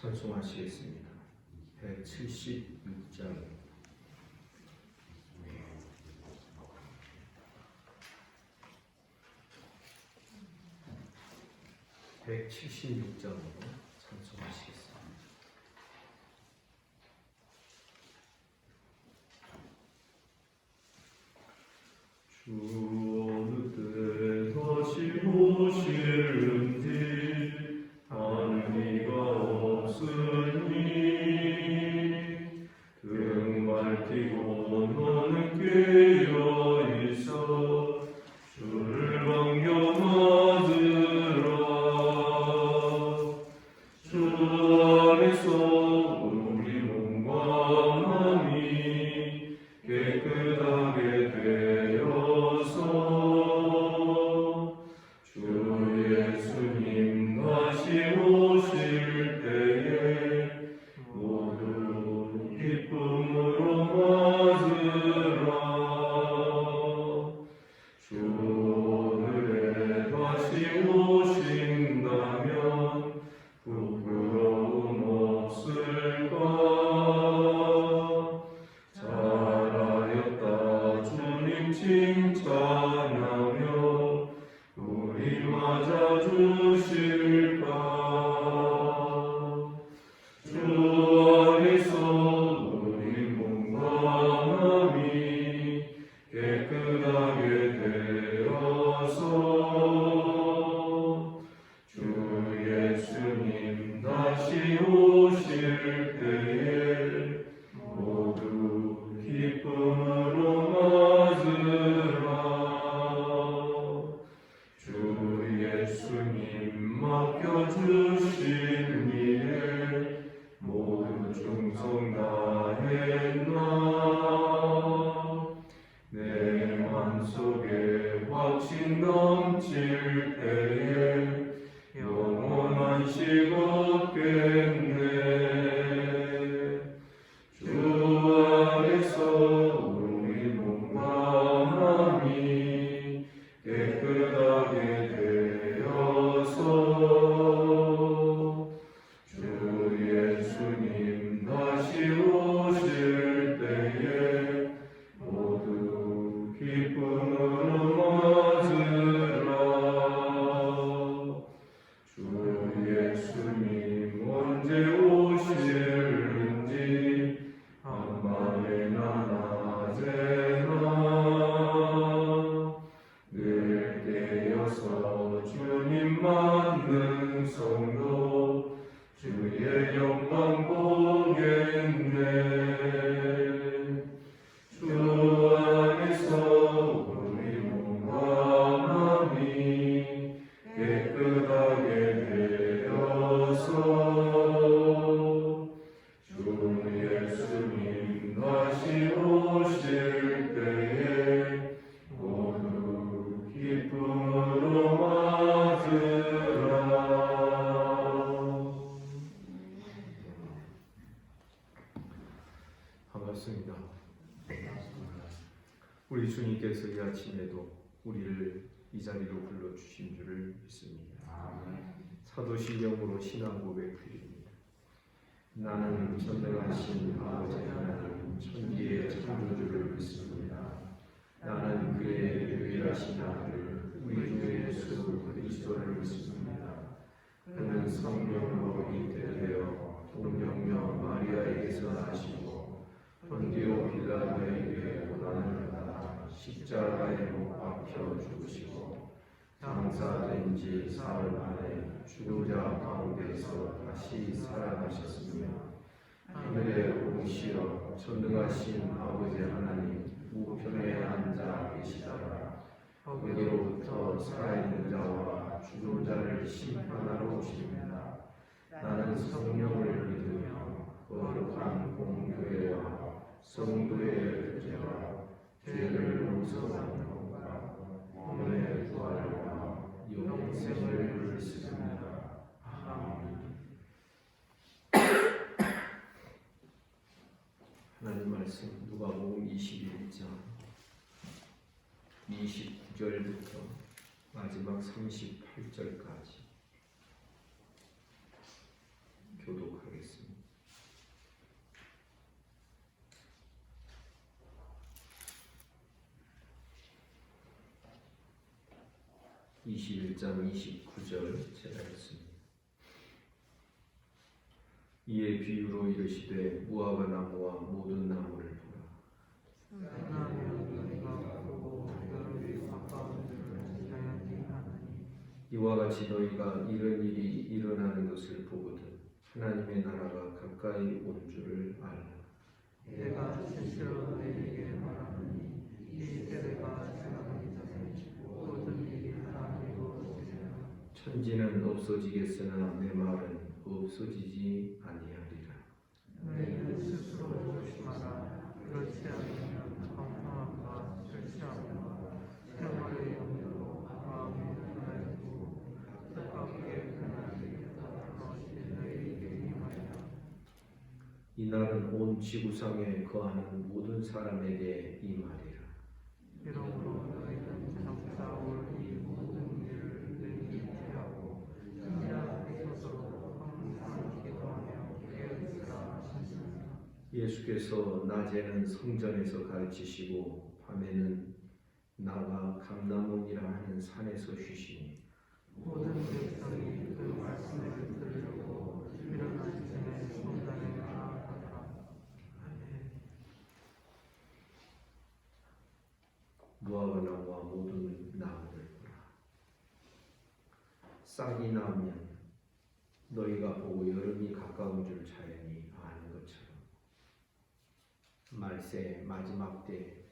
찬송하시겠습니다. 176장 (176장으로) 찬송하시겠습니다. 주 رجل 맡겨주신 일에 모두 충성 다했나 내 맘 속에 확신 넘칠 때에 영원한 식 없겠네 주 안에서 우리 몸과 마음이 깨끗하게 되 깨어서 주님 만 능 성도 아침에도 우리를 이 자리로 불러 주신 줄을 믿습니다. 사도신경으로 신앙 고백드립니다. 나는 전능하신 아버지 하나님 천지의 창조주를 믿습니다. 나는 그의 유일하신 아들 우리 주 예수 그리스도를 믿습니다. 그는 성령으로 잉태되어 동정녀 마리아에게서 나시고 본디오 빌라도에게 고난을 받아 십자가에 못 박혀 죽으시고 장사된 지 사흘 만에 죽은 자 가운데서 다시 살아나셨으며 하늘에 오시어 전능하신 아버지 하나님 우편에 앉아 계시다가 거기로부터 살아있는 자와 죽은 자를 심판하러 오십니다. 나는 성령을 믿으며 거룩한 공교회와 성도의 교제와 죄를 용서하는 것과 몸의 부활과 영생을 말씀 누가복음 21장 29절부터 마지막 38절까지 교독하겠습니다. (21장 29절) 제가 읽습니다. 이에 비유로 이르시되 무화과 나무와 모든 나무를 보라. 이와 같이 너희가 이런 일이 일어나는 것을 보거든 하나님의 나라가 가까이 온 줄을 알라. 내가 실제로 너희에게 말하노니 이 세대가 지나가기 전에 모든 일이 다 이루어지리라. 천지는 없어지겠으나 내 말은 없어지지 아니하리라. 너희는 스스로 조심하라. 그렇지 않으면 방탕함과 절취함과 생활의 영으로 마음이 변하고 뜻밖의 변화되겠다. 그것이 너희에게 임하리라. 이날은 온 지구상에 거하는 모든 사람에게 임하리라. 이러므로 너희는 장차 올이 모든 일을 능히 피하고 인자한 스스로 항상 기도하며 깨어있으라 하셨습니다. 예수께서 낮에는 성전에서 가르치시고 밤에는 나가 감나몬이라 하는 산에서 쉬시니 모든 백성이 그 말씀을 들으려고 일어나기 전에 성당에 나아가더라. 무화과 나무와 모든 나무를 보라. 싹이 나면 너희가 보고 여름이 가까운 줄 자연히 말세 마지막 때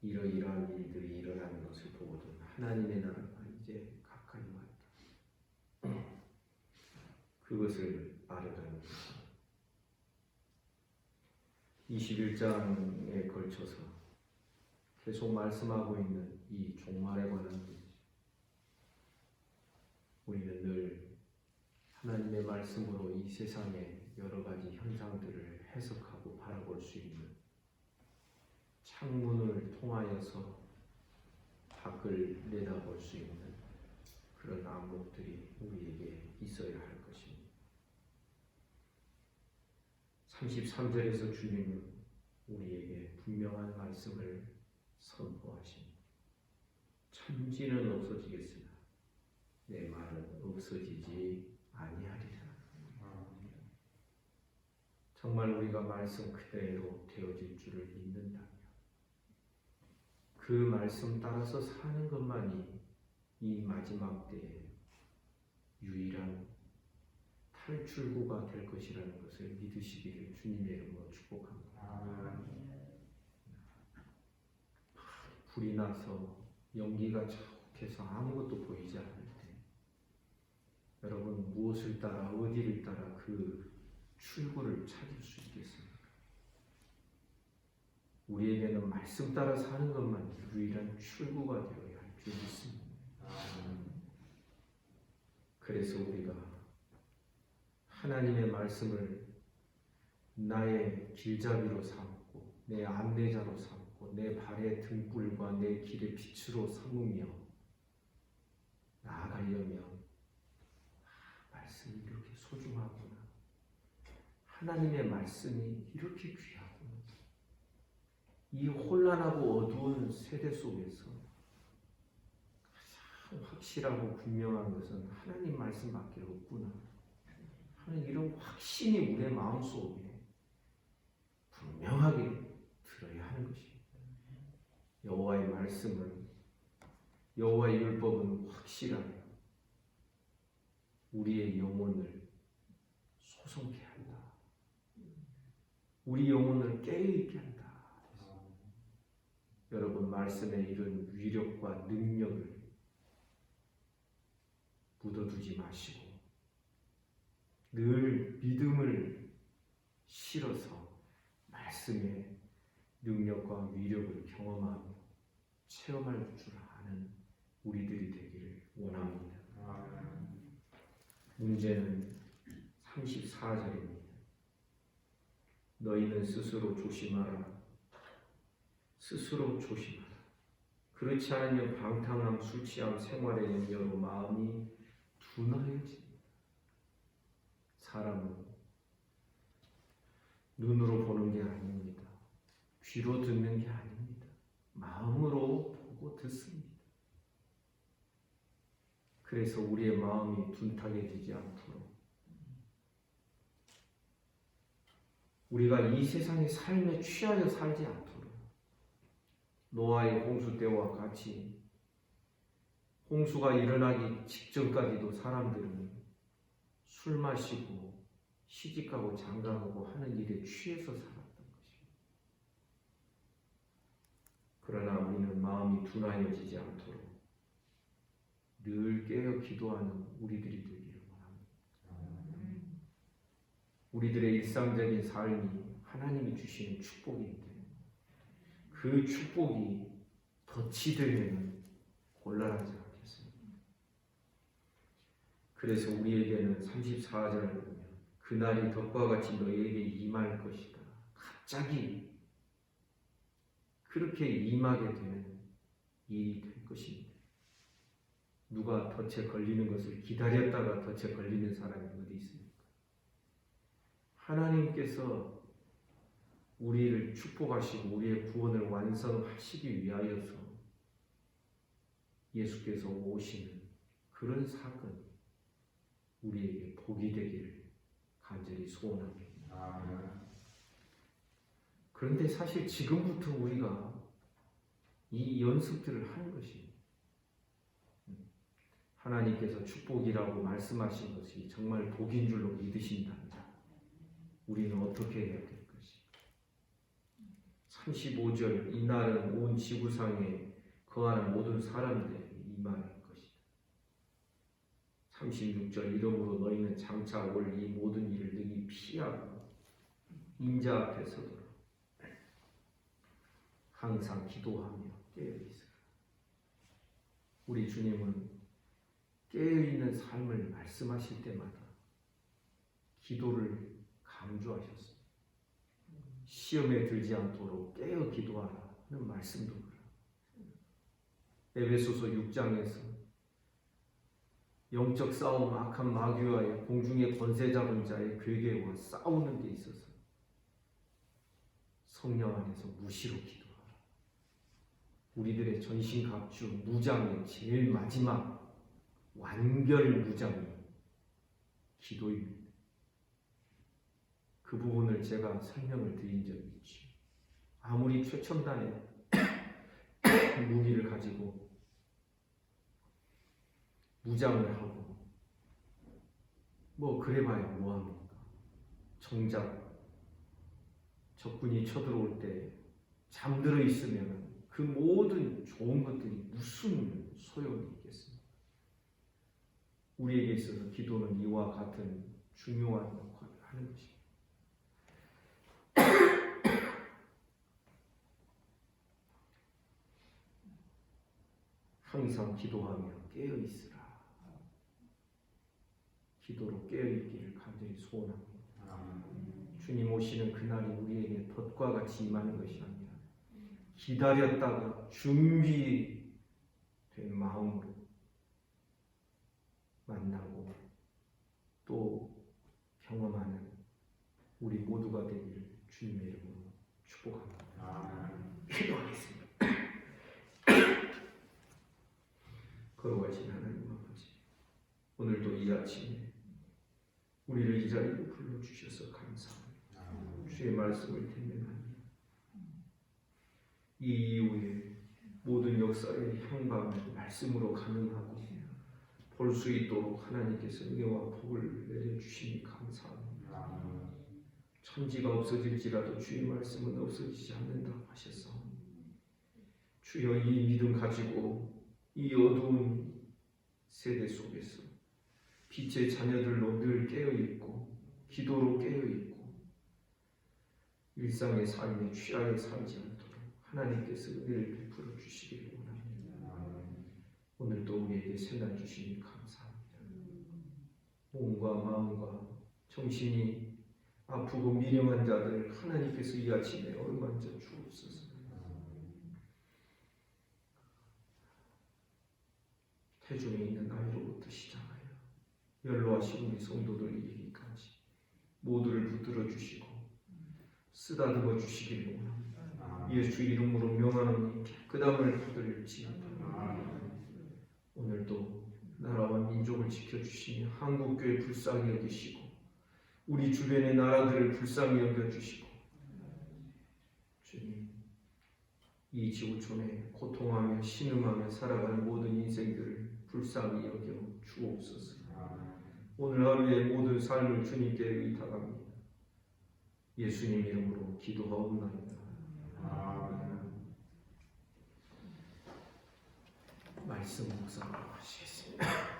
이러이러한 일들이 일어나는 것을 보거든 하나님의 나라가 이제 가까이 왔다. 그것을 것입니다. 21장에 걸쳐서 계속 말씀하고 있는 이 종말에 관한. 우리는 늘 하나님의 말씀으로 이 세상의 여러 가지 현상들을 해석하고 바라볼 수 있는 창문을 통하여서 밖을 내다볼 수 있는 그런 안목들이 우리에게 있어야 할 것입니다. 33절에서 주님은 우리에게 분명한 말씀을 선포하십니다. 천지는 없어지겠으나 내 말은 없어지지 아니하리라. 정말 우리가 말씀 그대로 되어질 줄을 믿는다면 그 말씀 따라서 사는 것만이 이 마지막 때에 유일한 탈출구가 될 것이라는 것을 믿으시기를 주님의 이름으로 축복합니다. 불이 나서 연기가 촉해서 아무것도 보이지 않을 때 여러분 무엇을 따라 어디를 따라 그 출구를 찾을 수 있겠습니까? 우리에게는 말씀 따라 사는 것만 유일한 출구가 되어야 할 줄 믿습니다. 그래서 우리가 하나님의 말씀을 나의 길잡이로 삼고 내 안내자로 삼고 내 발의 등불과 내 길의 빛으로 삼으며 나아가려면 아, 말씀이 이렇게 소중하구나. 하나님의 말씀이 이렇게 귀하구나. 이 혼란하고 어두운 세대 속에서 가장 확실하고 분명한 것은 하나님 말씀밖에 없구나. 하는 이런 확신이 우리의 마음 속에 분명하게 들어야 하는 것입니다. 여호와의 말씀은 여호와의 율법은 확실하며 우리의 영혼을 소송케 한다. 우리 영혼을 깨어있게 한다. 여러분 말씀에 이런 위력과 능력을 묻어두지 마시고 늘 믿음을 실어서 말씀의 능력과 위력을 경험하며 체험할 줄 아는 우리들이 되기를 원합니다. 문제는 34절입니다. 너희는 스스로 조심하라. 스스로 조심하라. 그렇지 않으면 방탕함, 술 취함, 생활의 염려로 마음이 둔하여집니다. 사람은 눈으로 보는 게 아닙니다. 귀로 듣는 게 아닙니다. 마음으로 보고 듣습니다. 그래서 우리의 마음이 둔탁해지지 않도록 우리가 이 세상의 삶에 취하여 살지 않도록 노아의 홍수 때와 같이 홍수가 일어나기 직전까지도 사람들은 술 마시고 시집가고 장가가고 하는 일에 취해서 살았던 것입니다. 그러나 우리는 마음이 둔하여지지 않도록 늘 깨어 기도하는 우리들이 되기를 원합니다. 우리들의 일상적인 삶이 하나님이 주시는 축복인데 그 축복이 덫이 되면 곤란하지 않겠습니까? 그래서 우리에게는 34절을 보면 그날이 덫과 같이 너희에게 임할 것이다. 갑자기 그렇게 임하게 되는 일이 될 것입니다. 누가 덫에 걸리는 것을 기다렸다가 덫에 걸리는 사람이 어디 있습니까? 하나님께서 우리를 축복하시고 우리의 구원을 완성하시기 위하여서 예수께서 오시는 그런 사건 우리에게 복이 되기를 간절히 소원합니다. 그런데 사실 지금부터 우리가 이 연습들을 하는 것입니다. 하나님께서 축복이라고 말씀하신 것이 정말 복인 줄로 믿으신다면 우리는 어떻게 해야 될 것인가? 35절 이날은 온 지구상에 거하는 모든 사람들에게 임할 것이다. 36절 이러므로 너희는 장차 올 이 모든 일을 능히 피하고 인자 앞에 서도록 항상 기도하며 깨어 있으라. 우리 주님은 깨어있는 삶을 말씀하실 때마다 기도를 강조하셨습니다. 시험에 들지 않도록 깨어 기도하라 하는 말씀도 그래요. 에베소서 6장에서 영적 싸움 악한 마귀와의 공중의 권세 잡은 자의 괴계와 싸우는 데 있어서 성령 안에서 무시로 기도하라. 우리들의 전신 갑주 무장의 제일 마지막 완결 무장이 기도입니다. 그 부분을 제가 설명을 드린 적이 있죠. 아무리 최첨단의 무기를 가지고 무장을 하고 뭐 그래봐야 뭐합니까? 정작 적군이 쳐들어올 때 잠들어 있으면 그 모든 좋은 것들이 무슨 소용이 있겠습니까? 우리에게 있어서 기도는 이와 같은 중요한 역할을 하는 것입니다. 항상 기도하며 깨어 있으라. 기도로 깨어 있기를 간절히 소원합니다. 주님 오시는 그날이 우리에게 덫과 같이 임하는 것이 아니라 기다렸다가 준비된 마음으로 만나고 또 경험하는 우리 모두가 되기를 주님의 이름으로 축복합니다. 기도하겠습니다. 거룩하신 하나님 아버지, 오늘도 이 아침에 우리를 이 자리로 불러주셔서 감사합니다. 주의 말씀을 대면하니 이 이후에 모든 역사의 향방을 말씀으로 가능하고 볼 수 있도록 하나님께서 은혜와 복을 내려주시니 감사합니다. 천지가 없어질지라도 주의 말씀은 없어지지 않는다고 하셨어. 주여 이 믿음 가지고 이 어두운 세대 속에서 빛의 자녀들로 늘 깨어 있고 기도로 깨어 있고 일상의 삶에 취하여 살지 않도록 하나님께서 은혜를 베풀어 주시기를 원합니다. 오늘도 우리에게 새날 주시니 감사합니다. 몸과 마음과 정신이 아프고 미령한 자들 하나님께서 이 아침에 어루만져 주옵소서. 태중에 있는 아이로부터 시작하여 연로하신 우리 성도들 이르기까지 모두를 붙들어 주시고 쓰다듬어 주시기를 원합니다. 예수 이름으로 명하노니 그 담을 받을지어다. 오늘도 나라와 민족을 지켜주시며 한국교회 불쌍히 여기시고 우리 주변의 나라들을 불쌍히 여겨주시고 주님 이 지구촌에 고통하며 신음하며 살아가는 모든 인생들을 불쌍히 여겨 주옵소서. 오늘 하루의 모든 삶을 주님께 의탁합니다. 예수님 이름으로 기도하옵나이다. 말씀 묵상하시겠습니다